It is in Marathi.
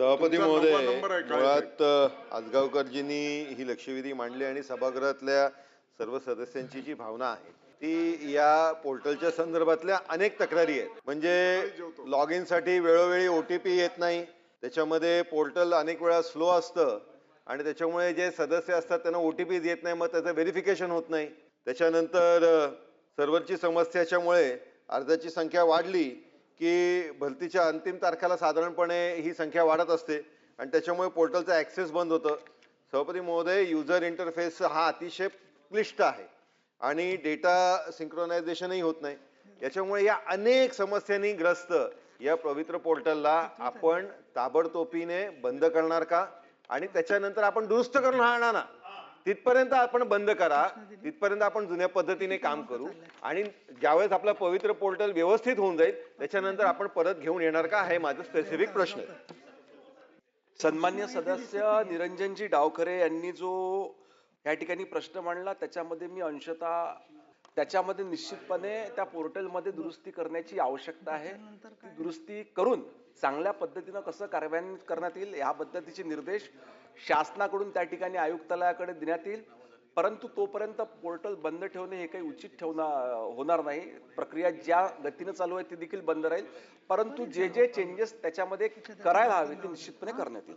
सभापती महोदय मुळात आजगावकरजींनी ही लक्षवेधी मांडली आणि सभागृहातल्या सर्व सदस्यांची जी भावना आहे ती या पोर्टलच्या संदर्भातल्या अनेक तक्रारी आहेत. म्हणजे लॉग इनसाठी वेळोवेळी ओटीपी येत नाही त्याच्यामध्ये पोर्टल अनेक वेळा स्लो असतं आणि त्याच्यामुळे जे सदस्य असतात त्यांना ओटीपी येत नाही मग त्याचं व्हेरिफिकेशन होत नाही. त्याच्यानंतर सर्व्हरची समस्याच्यामुळे अर्जाची संख्या वाढली की भरतीच्या अंतिम तारखेला साधारणपणे ही संख्या वाढत असते. आणि त्याच्यामुळे पोर्टलचा ऍक्सेस बंद होतं. सभापती महोदय युजर इंटरफेस हा अतिशय क्लिष्ट आहे. आणि डेटा सिंक्रोनायझेशनही होत नाही. याच्यामुळे या अनेक समस्यांनी ग्रस्त या पवित्र पोर्टलला आपण ताबडतोबीने बंद करणार का? आणि त्याच्यानंतर आपण दुरुस्त करून राहणार ना तिथपर्यंत आपण बंद करा. तिथपर्यंत आपण जुन्या पद्धतीने काम करू. आणि ज्यावेळेस आपला पवित्र पोर्टल व्यवस्थित होऊन जाईल त्याच्यानंतर आपण परत घेऊन येणार का? हे माझं स्पेसिफिक प्रश्न आहे. सन्मान्य सदस्य निरंजनजी डावखरे यांनी जो या ठिकाणी प्रश्न मांडला त्याच्यामध्ये मी अंशतः त्याच्यामध्ये निश्चितपणे त्या पोर्टलमध्ये दुरुस्ती करण्याची आवश्यकता आहे. ती दुरुस्ती करून चांगल्या पद्धतीनं कसं कार्यान्वित करण्यात येईल या पद्धतीचे निर्देश शासनाकडून त्या ठिकाणी आयुक्तालयाकडे देण्यात येईल. परंतु तोपर्यंत पोर्टल बंद ठेवणे हे काही उचित ठेवणार होणार नाही. प्रक्रिया ज्या गतीनं चालू आहे ती देखील बंद राहील. परंतु जे जे चेंजेस त्याच्यामध्ये करायला हवे ते निश्चितपणे करण्यात येईल.